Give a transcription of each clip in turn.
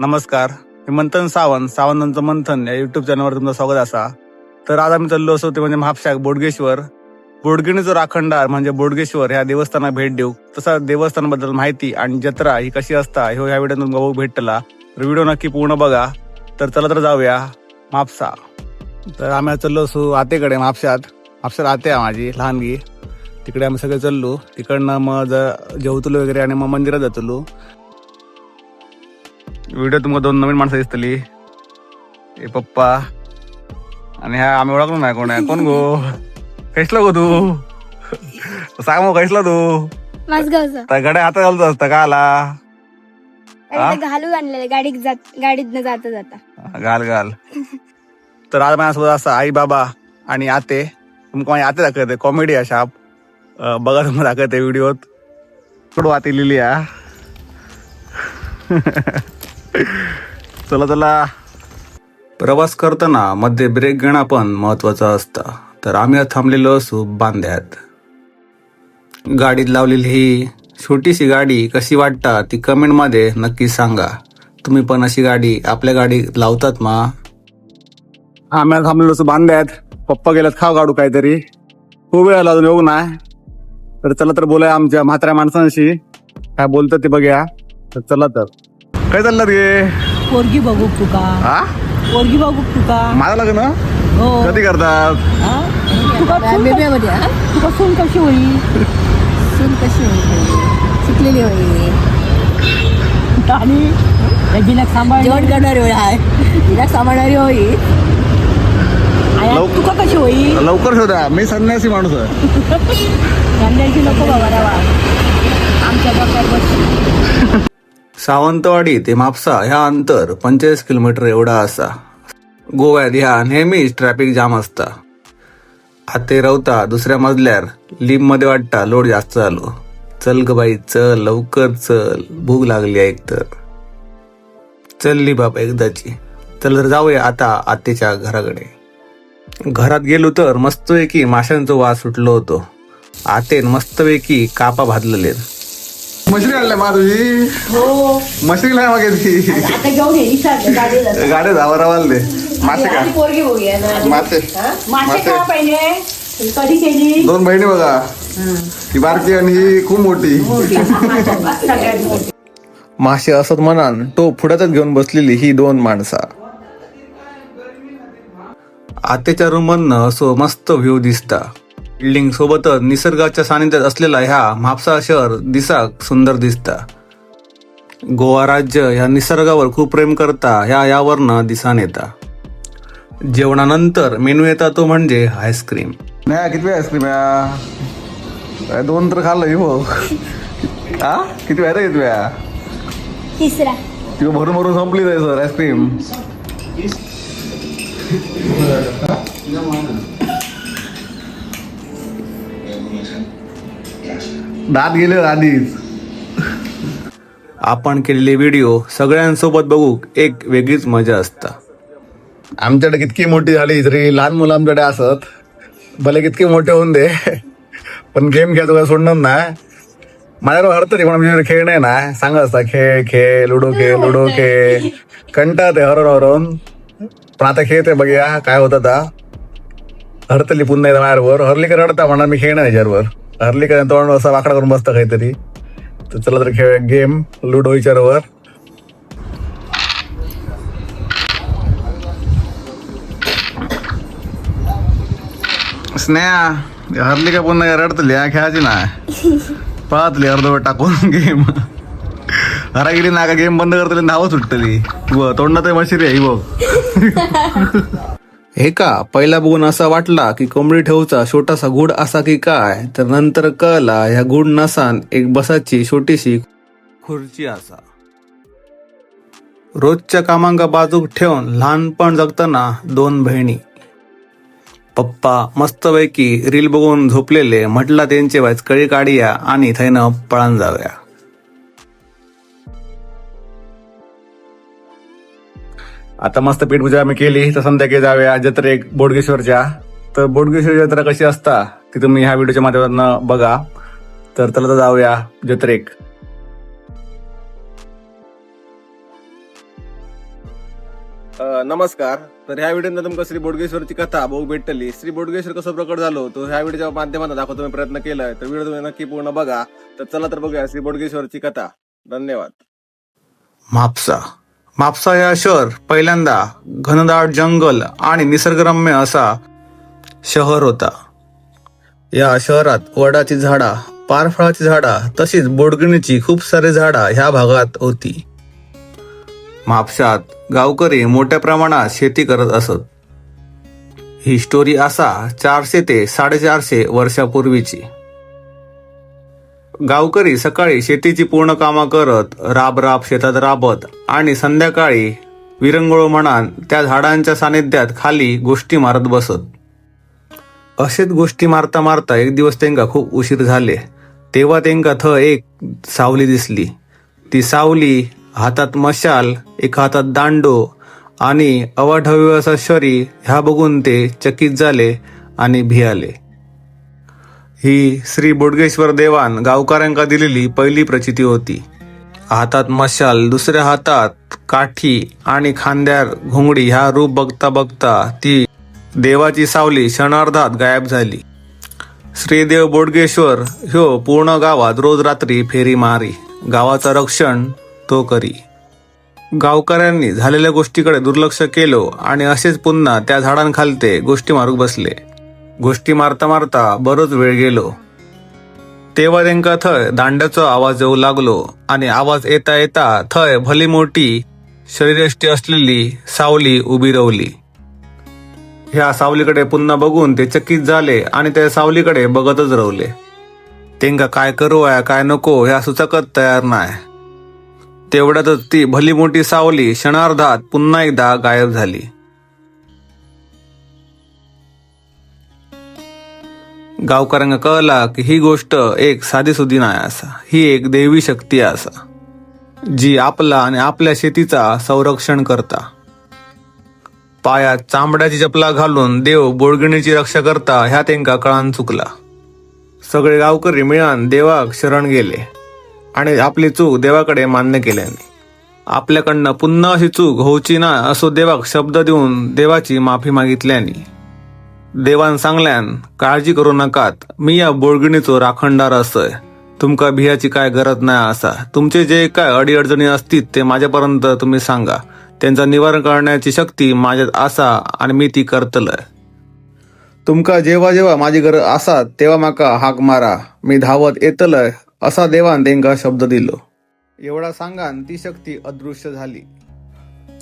नमस्कार मी मंथन सावंत सावंतांचं मंथन या युट्यूब चॅनलवर तुमचं स्वागत असा. तर आज आम्ही चाललो असो ते म्हणजे महापशाक बोडगेश्वर. बोडगिणीचं राखणदार म्हणजे बोडगेश्वर ह्या देवस्थानात भेट देऊ. तसा देवस्थानाबद्दल माहिती आणि जत्रा ही कशी असता हे ह्या व्हिडिओत तुमका बघू भेटला. तर व्हिडिओ नक्की पूर्ण बघा. तर चला तर जाऊया म्हापसा. तर आम्ही चाललो असो आतेकडे म्हापशात. म्हापशात आते आहे माझी लहानगी. तिकडे आम्ही सगळे चाललो. तिकडनं मग जेवतलो वगैरे आणि मग मंदिरात जातलो. व्हिडिओ तुम्हाला दोन नवीन माणसं दिसतली. हे पप्पा. आणि ह्या आम्ही ओळखलो नाही कोण आहे. कोण गो? कैसला गो तू? सांग मग कैसला तू? त्या गड्या हातात घालतो असतं का आला? आणि ते घालून आणलेलं गाडीत जात गाडीत जाता जाता. घाल घाल. तर आज माझ्यासोबत असं आई बाबा आणि आते. तुमका माझी आते दाखवते? कॉमेडी अशा अं, बघा तुम्हाला दाखवते व्हिडिओत कडू आते लिहिली हा चला चला. प्रवास करताना मध्ये ब्रेक घेणं पण महत्त्वाचं असतं. तर आम्ही थांबलेलो असू बांध्यात. गाडीत लावलेली ही छोटीशी गाडी कशी वाटता ती कमेंटमध्ये नक्की सांगा. तुम्ही पण अशी गाडी आपल्या गाडीत लावतात मा? आम्ही थांबलेलो असू बांध्यात. पप्पा गेल्यात खाव गाडू काहीतरी. खूप वेळ अजून येऊ ना? तर चला तर बोलाय आमच्या म्हात्र्या माणसांशी. काय बोलतात ते बघूया. तर चला तर. काय चाललं गे पोरगी बघू तुका हा? पोरगी बघू तुका माझं लग्न? हो. कधी करतात? हा? तुका सून कशी- तुका सून कशी होई सून कशी होईल? शिकलेली होईल. आणि? रजिनाक सांभाळ जेवण करणारी होईल हाय. तिला सांभाळणारी होईल लव- तुका कशी होई? लवकर शोधा. मी संन्यासी माणूस आहे. कांद्याची नको बाबा रावा. आमच्या डोक्यावर बस. सावंतवाडी ते म्हापसा ह्या अंतर पंचेचाळीस किलोमीटर एवढा असा. गोव्यात ह्या नेहमीच ट्रॅफिक जाम असता. आते रवता दुसऱ्या मजल्यावर लिपमध्ये वाटता लोड जास्त झालो. चल ग बाई चल लवकर चल. भूक लागली आहे एकतर. चलली बाप एकदाची. चल तर जाऊया आता आत्तेच्या घराकडे. घरात गेलो तर मस्तपैकी माशांचा वास सुटलो होतो. आतेन मस्तपैकी कापा भाजलेले मशरी आणल्या मा तुझी हो. मशरी नाही मागे ती. आता घेऊन ये. गाड्या जावरावाल दे मासे का आधी पोरगी बघूया ना. मासे. मासे मासे. का पहिले. कधी केली? दोन बहिणी बघा. ही. बारकी आणि ही खूप मोठी. सगळ्यात मोठी. मासे असत म्हणान तो पुढ्यातच घेऊन बसलेली ही दोन माणसा. आतेच्या रूम मधनं असो मस्त व्ह्यू दिसता. बिल्डिंग सोबतच निसर्गाच्या सानिध्यात असलेला ह्या म्हापसा शहर दिसाक सुंदर दिसता. गोवा राज्य ह्या निसर्गावर खूप प्रेम करता ह्या यावरनं दिसान येता जेवणानंतर मेनू येता तो म्हणजे आईस्क्रीम. नाही किती आईस्क्रीम या दोन तर खाल्लं हो हा किती वेळा किती वेळा तिसरा. ती भरून भरून संपली जाय सर आईस्क्रीम. दात गेले आधीच. आपण केलेले व्हिडिओ सगळ्यांसोबत बघू एक वेगळीच मजा असता. आमच्याकडे कितकी मोठी झाली तरी लहान मुलं आमच्याकडे असत. भले कितके मोठे होऊन दे पण गेम खेळतो काय सोडणार नाही माझ्यावर हरत नाही पण आमच्याकडे खेळ नाही ना. सांगत असता खेळ खेळ लुडो खेळ लुडो खेळ. कंटाळत आहे हरून हरून पण आता खेळते बघूया काय होत आता. हरतली पुन्हा माझ्यावर. हरली का रडता म्हणा मी खेळ नाही याच्यावर. हरली का तोंड असा वाकडा करून बसता काहीतरी. तर चला तर खेळ गेम लुडो विचारवर. स्नेहा हरली का पुन्हा रडतली हा खेळायची ना? पाहतली अर्धवट टाकून गेम हरा गेली ना का गेम बंद करतली नावं सुटतली. व तोंडात मशिरी आहे बघ. हे का? पहिला बघून असा वाटला की कोंबडी ठेवचा छोटासा गुड असा की काय? तर नंतर कळला ह्या गुड नसान एक बसाची छोटीशी खुर्ची असा. रोजच्या कामांका बाजूक ठेवून लहानपण जगताना दोन बहिणी. पप्पा मस्तपैकी रील बघून झोपलेले म्हटला त्यांचे वाच कळी काढूया आणि थैनं पळान जाऊया. आता मस्त पीठपूजा आम्ही केली तर संध्याकाळी जाऊया जत्रेक बोडगेश्वरच्या तर बोडगेश्वर जत्रा कशी असता ती तुम्ही ह्या व्हिडिओच्या माध्यमातून बघा. तर चला तर जाऊया जत्रेक. नमस्कार. तर ह्या व्हिडिओ तुमका श्री बोडगेश्वरची कथा बघू भेटली. श्री बोडगेश्वर कसं प्रकट झालो तो ह्या व्हिडिओच्या माध्यमातून दाखवतो मी प्रयत्न केलाय तर व्हिडिओ तुम्ही नक्की पूर्ण बघा. तर चला तर बघूया श्री बोडगेश्वरची कथा. धन्यवाद. म्हापसा म्हापसा या शहर पहिल्यांदा घनदाट जंगल आणि निसर्गरम्य असा शहर होता. या शहरात वडाची झाडा पारफळाची झाडा तशीच बोडगिणीची खूप सारी झाडा ह्या भागात होती. म्हापशात गावकरी मोठ्या प्रमाणात शेती करत असत. ही स्टोरी असा चारशे ते साडेचारशे वर्षापूर्वीची. गावकरी सकाळी शेतीची पूर्ण कामं करत राब राब शेतात राबत आणि संध्याकाळी विरंगुळ म्हणान त्या झाडांच्या सानिध्यात खाली गोष्टी मारत बसत. असेच गोष्टी मारता मारता एक दिवस त्यांका खूप उशीर झाले. तेव्हा त्यांका थ एक सावली दिसली. ती सावली हातात मशाल एक हातात दांडो आणि अवाढव्य असा शरी ह्या बघून ते चकित झाले आणि भियाले. ही श्री बोडगेश्वर देवान गावकऱ्यांका दिलेली पहिली प्रचिती होती. हातात मशाल दुसऱ्या हातात काठी आणि खांद्यार घोंगडी ह्या रूप बघता बघता ती देवाची सावली क्षणार्धात गायब झाली. श्रीदेव बोडगेश्वर ह्यो पूर्ण गावात रोज रात्री फेरी मारी. गावाचं रक्षण तो करी. गावकऱ्यांनी झालेल्या गोष्टीकडे दुर्लक्ष केलो आणि असेच पुन्हा त्या झाडांखालते गोष्टी मारूक बसले. गोष्टी मारता मारता बरोच वेळ गेलो. तेव्हा त्यांका थंय दांड्याचो आवाज येऊ लागलो आणि आवाज येता येता थंय भली मोठी शरीरष्टी असलेली सावली उभी रवली. ह्या सावलीकडे पुन्हा बघून ते चकित झाले आणि त्या सावलीकडे बघतच रवले. त्यांका काय करू आहे काय नको ह्या सुचकत तयार नाही तेवढ्यातच ती भली मोठी सावली क्षणार्धात पुन्हा एकदा गायब झाली. गावकऱ्यांना कळला की ही गोष्ट एक साधी सुधी नाही असा. ही एक देवी शक्ती असा. जी आपला आणि आपल्या शेतीचा संरक्षण करता. पायात चांबड्याची चपला घालून देव बोडगिणीची रक्षा करता ह्या तेंका कळान चुकला. सगळे गावकरी मिळान देवाक शरण गेले. आणि आपली चूक देवाकडे मान्य केल्याने. आपल्याकडनं पुन्हा अशी चूक होऊची ना असो देवाक शब्द देऊन देवाची माफी मागितल्यानी. देवान सांगल्यान काळजी करू नकात. मी या बोळगिणीचो राखणदार असय तुमका भियाची काय गरज नाही असा तुमचे जे काय अडीअडचणी असतील ते माझ्यापर्यंत तुम्ही सांगा. त्यांचा निवारण करण्याची शक्ती माझ्यात असा आणि मी ती करतलय. तुमका जेव्हा जेव्हा माझी गरज असा तेव्हा माका हाक मारा. मी धावत येतलय असा देवान तेंका शब्द दिलो. एवढा सांगान ती शक्ती अदृश्य झाली.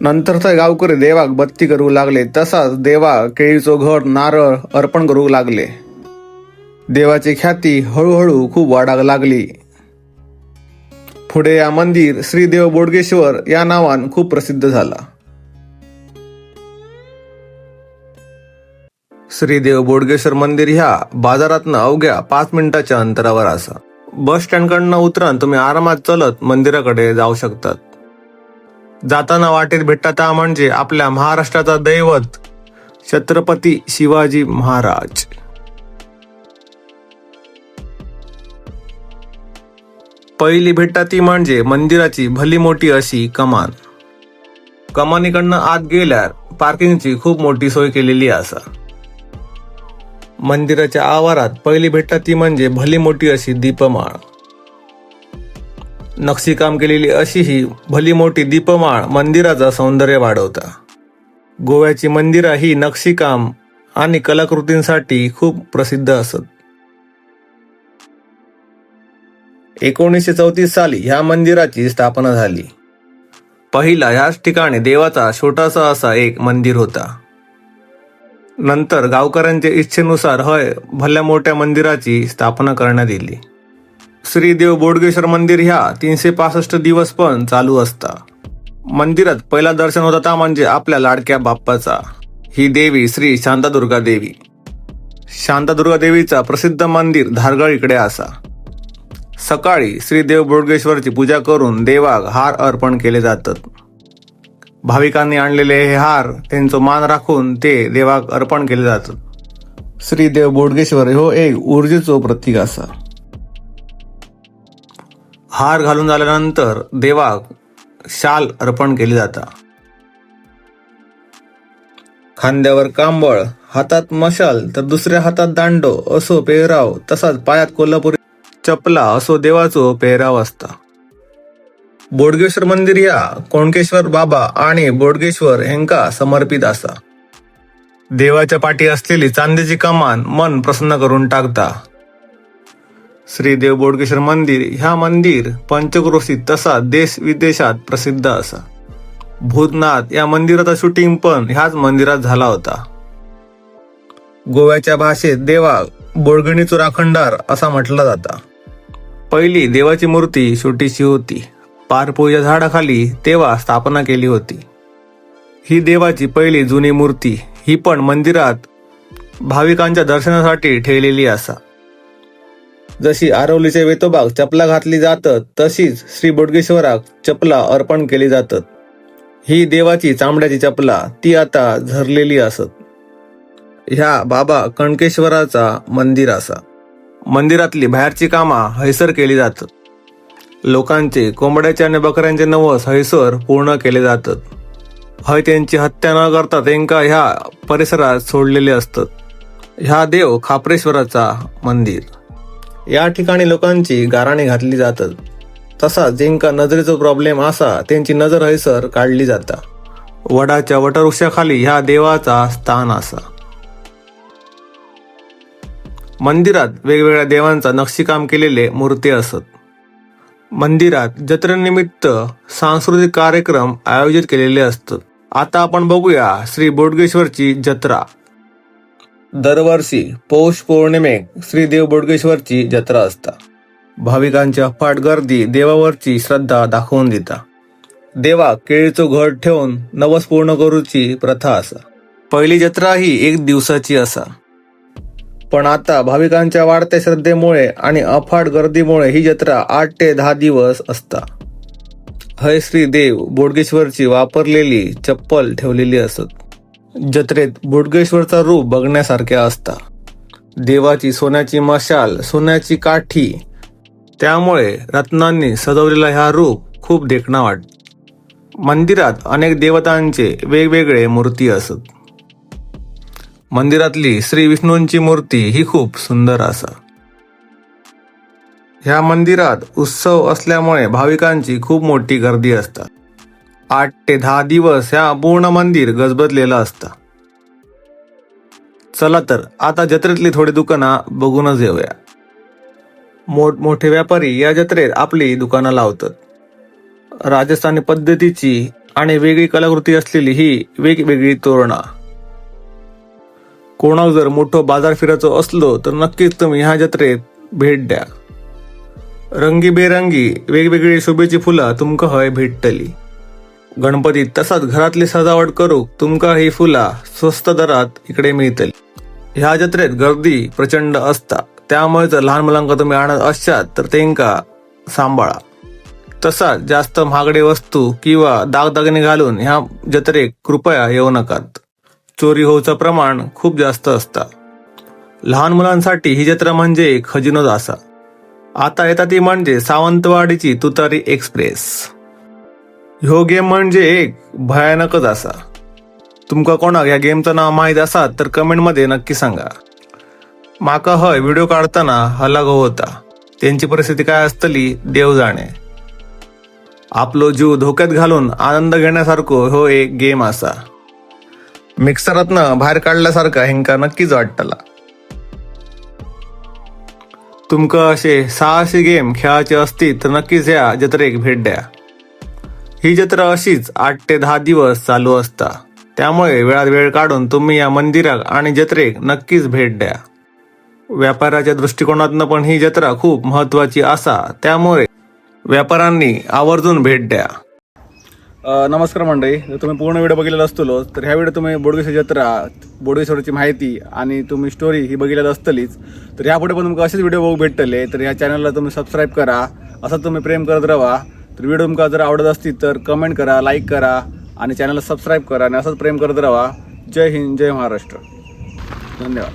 नंतर तर गावकरी देवाक बत्ती करू लागले तसाच देवा केळीचो घर नारळ अर्पण करू लागले. देवाची ख्याती हळूहळू खूप वाढाक लागली. पुढे या मंदिर श्रीदेव बोडगेश्वर या नावान खूप प्रसिद्ध झाला. श्रीदेव बोडगेश्वर मंदिर ह्या बाजारातनं अवघ्या पाच मिनिटाच्या अंतरावर असा. बस स्टँडकडनं उतरान तुम्ही आरामात चलत मंदिराकडे जाऊ शकतात. जाताना वाटेत भेटता त्या म्हणजे आपल्या महाराष्ट्राचा दैवत छत्रपती शिवाजी महाराज. पहिली भेटता ती म्हणजे मंदिराची भली मोठी अशी कमान. कमानीकडनं आत गेल्यावर पार्किंगची खूप मोठी सोय केलेली असा. मंदिराच्या आवारात पहिली भेटता ती म्हणजे भली मोठी अशी दीपमाळ. नक्षीकाम केलेली अशी ही भली मोठी दीपमाळ मंदिराचा सौंदर्य वाढवता. गोव्याची मंदिरं ही नक्षीकाम आणि कलाकृतींसाठी खूप प्रसिद्ध असत. एकोणीसशे चौतीस साली ह्या मंदिराची स्थापना झाली. पहिला ह्याच ठिकाणी देवाचा छोटासा असा एक मंदिर होता. नंतर गावकऱ्यांच्या इच्छेनुसार हय भल्या मोठ्या मंदिराची स्थापना करण्यात आली श्रीदेव बोडगेश्वर मंदिर ह्या तीनशे पासष्ट दिवस पण चालू असता. मंदिरात पहिला दर्शन होता ता म्हणजे आपल्या लाडक्या बाप्पाचा. ही देवी श्री शांतादुर्गा देवी. शांतादुर्गा देवीचा प्रसिद्ध मंदिर धारगळ इकडे असा. सकाळी श्रीदेव बोडगेश्वरची पूजा करून देवाक हार अर्पण केले जातात. भाविकांनी आणलेले हे हार त्यांचं मान राखून ते देवाक अर्पण केले जातात. श्रीदेव बोडगेश्वर हो एक ऊर्जेचो प्रतीक असा. हार घालून झाल्यानंतर देवाक शाल अर्पण केली जाता. खांद्यावर कांबळ हातात मशाल तर दुसऱ्या हातात दांडो असो पेहराव तसाच पायात कोल्हापुरी चपला असो देवाचो पेहराव असता. बोडगेश्वर मंदिर ह्या कोणकेश्वर बाबा आणि बोडगेश्वर हेंका समर्पित असा. देवाच्या पाठी असलेली चांदीची कमान मन प्रसन्न करून टाकता. श्री देव बोडगेश्वर मंदिर ह्या मंदिर पंचक्रोशीत तसा देश विदेशात प्रसिद्ध असा. भूतनाथ या मंदिराचा शूटिंग पण ह्याच मंदिरात झाला होता. गोव्याच्या भाषेत देवा बोडगणी चुराखंडार असा म्हटला जाता. पहिली देवाची मूर्ती छोटीशी होती. पारपोईच्या झाडाखाली तेव्हा स्थापना केली होती. ही देवाची पहिली जुनी मूर्ती ही पण मंदिरात भाविकांच्या दर्शनासाठी ठेवलेली असा. जशी आरवलीचे वेतोबाग चपला घातली जातात तशीच श्री बोडगेश्वराक चपला अर्पण केली जातात ही देवाची चामड्याची चपला ती आता झरलेली असत. ह्या बाबा कणकेश्वराचा मंदिर असा. मंदिरातली बाहेरची कामा हैसर केली जातात. लोकांचे कोंबड्याचे आणि बकऱ्यांचे नवस हैसर पूर्ण केले जातात. हय त्यांची हत्या न करता त्यांका ह्या परिसरात सोडलेले असतात. ह्या देव खापरेश्वराचा मंदिर. या ठिकाणी लोकांची गाराणी घातली जातात. तसा जेंका नजरेचो प्रॉब्लेम असा त्यांची नजर हैसर काढली जाता. वडाच्या वटवृक्षाखाली ह्या देवाचा स्थान असा. मंदिरात वेगवेगळ्या देवांचा नक्षीकाम केलेले मूर्ती असत. मंदिरात जत्रेनिमित्त सांस्कृतिक कार्यक्रम आयोजित केलेले असतात आता आपण बघूया श्री बोडगेश्वरची जत्रा. दरवर्षी पौष पौर्णिमेक श्रीदेव बोडगेश्वरची जत्रा असता. भाविकांची अफाट गर्दी देवावरची श्रद्धा दाखवून दिता. देवा केळीचो घट ठेवून नवस पूर्ण करूची प्रथा असा. पहिली जत्रा ही एक दिवसाची असा. पण आता भाविकांच्या वाढत्या श्रद्धेमुळे आणि अफाट गर्दीमुळे ही जत्रा आठ ते दहा दिवस असता. हय श्रीदेव बोडगेश्वरची वापरलेली चप्पल ठेवलेली असत. जत्रेत बोडगेश्वरचा रूप बघण्यासारखे असता. देवाची सोन्याची मशाल सोन्याची काठी. त्यामुळे रत्नांनी सजवलेला हा रूप खूप देखणा वाट मंदिरात अनेक देवतांचे वेगवेगळे मूर्ती असत. मंदिरातली श्री विष्णूंची मूर्ती ही खूप सुंदर असा. ह्या मंदिरात उत्सव असल्यामुळे भाविकांची खूप मोठी गर्दी असतात आठ ते दहा दिवस ह्या पूर्ण मंदिर गजबजलेलं असतं. चला तर आता जत्रेतली थोडी दुकानं बघूनच येऊया. मोठमोठे व्यापारी या जत्रेत आपली दुकानं लावतात. राजस्थानी पद्धतीची आणि वेगळी कलाकृती असलेली ही वेगवेगळी तोरणा. कोणाक जर मोठं बाजार फिरायचो असलो तर नक्कीच तुम्ही ह्या जत्रेत भेट द्या. रंगीबेरंगी वेगवेगळी शोभेची फुलं तुमका हय भेटतली. गणपती तसाच घरातली सजावट करूक तुमका ही फुला स्वस्त दरात इकडे मिळतली. ह्या जत्रेत गर्दी प्रचंड असता. त्यामुळे जर लहान मुलांका तुम्ही आणत असतात तर तेंका सांभाळा. तसाच जास्त महागडे वस्तू किंवा दागदागिने घालून ह्या जत्रेक कृपया येऊ नकात. चोरी होऊचं प्रमाण खूप जास्त असता. लहान मुलांसाठी ही जत्रा म्हणजे एक खजिनोच असा आता येतात ती म्हणजे सावंतवाडीची तुतारी एक्सप्रेस. ह्यो गेम म्हणजे एक भयानकच असा. तुमका कोणाक ह्या गेमचं नाव माहीत असा तर कमेंटमध्ये नक्की सांगा. माका हय व्हिडिओ काढताना हलाग होता. त्यांची परिस्थिती काय असतली देव जाणे. आपलो जीव धोक्यात घालून आनंद घेण्यासारखो हो एक गेम असा. मिक्सरातनं बाहेर काढल्यासारखा हेंका नक्कीच वाटतला. तुमका असे सहाशे गेम खेळायचे असतील तर नक्कीच या जत्रेक भेट द्या. ही जत्रा अशीच आठ ते दहा दिवस चालू असता. त्यामुळे वेळात वेळ काढून तुम्ही या मंदिरात आणि जत्रेक नक्कीच भेट द्या. व्यापाराच्या दृष्टिकोनातनं पण ही जत्रा खूप महत्वाची असा त्यामुळे व्यापाऱ्यांनी आवर्जून भेट द्या. नमस्कार मंडळी. जर तुम्ही पूर्ण व्हिडिओ बघितलेला असतो तर ह्या व्हिडिओ तुम्ही बोडगेश्वर जत्रा बोडगेश्वरची माहिती आणि तुम्ही स्टोरी ही बघितलेली असतलीच तर ह्यापुढे पण तुमका असेच व्हिडिओ बघू भेटतले तर ह्या चॅनलला तुम्ही सबस्क्राईब करा असं तुम्ही प्रेम करत राहा तर व्हिडिओ तुमका जर आवडत असतील तर कमेंट करा लाईक करा आणि चॅनलला सबस्क्राईब करा आणि असंच प्रेम करत राहा. जय हिंद जय महाराष्ट्र. धन्यवाद.